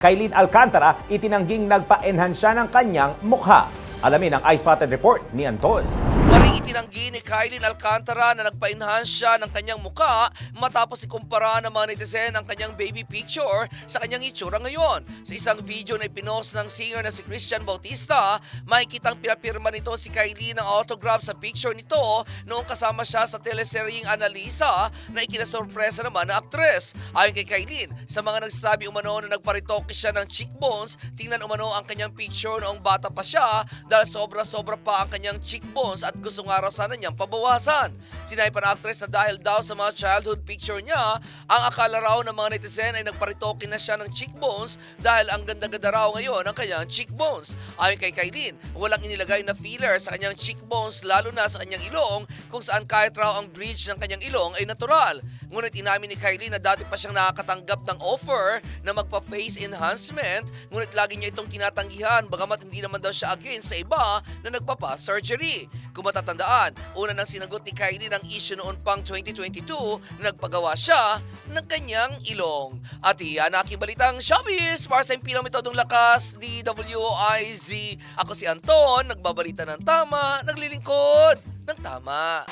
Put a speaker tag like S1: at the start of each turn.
S1: Kailin Alcantara itinangging nagpa-enhance siya ng kanyang mukha. Alamin ang Ice Spotted Report ni Anton.
S2: Maring itinanggi ni Kylie Alcantara na nagpa-enhance siya ng kanyang muka matapos ikumpara ng mga netizen ang kanyang baby picture sa kanyang itsura ngayon. Sa isang video na ipinost ng singer na si Christian Bautista, makikitang pinapirma nito si Kylie ng autograph sa picture nito noong kasama siya sa teleseryeng Analisa na ikinasorpresa naman na aktres. Ayon kay Kylie, sa mga nagsasabi umano na nagparitoke siya ng cheekbones, tingnan umano ang kanyang picture noong bata pa siya dahil sobra-sobra pa ang kanyang cheekbones at gusto nga raw sana niyang pabawasan. Sinabi pa ng actress na dahil daw sa mga childhood picture niya, ang akala raw ng mga netizen ay nagparitoke na siya ng cheekbones dahil ang ganda-ganda raw ngayon ang kanyang cheekbones. Ayon kay Kailin, walang inilagay na filler sa kanyang cheekbones lalo na sa kanyang ilong kung saan kahit raw ang bridge ng kanyang ilong ay natural. Ngunit inamin ni Kylie na dati pa siyang nakakatanggap ng offer na magpa-face enhancement ngunit lagi niya itong tinatanggihan bagamat hindi naman daw siya against sa iba na nagpapa-surgery. Kung matatandaan, una nang sinagot ni Kylie ng issue noon pang 2022 na nagpagawa siya ng kanyang ilong. At iyan aking balitang showbiz para sa impilang metodong lakas DWIZ. Ako si Anton, nagbabalita ng tama, naglilingkod ng tama.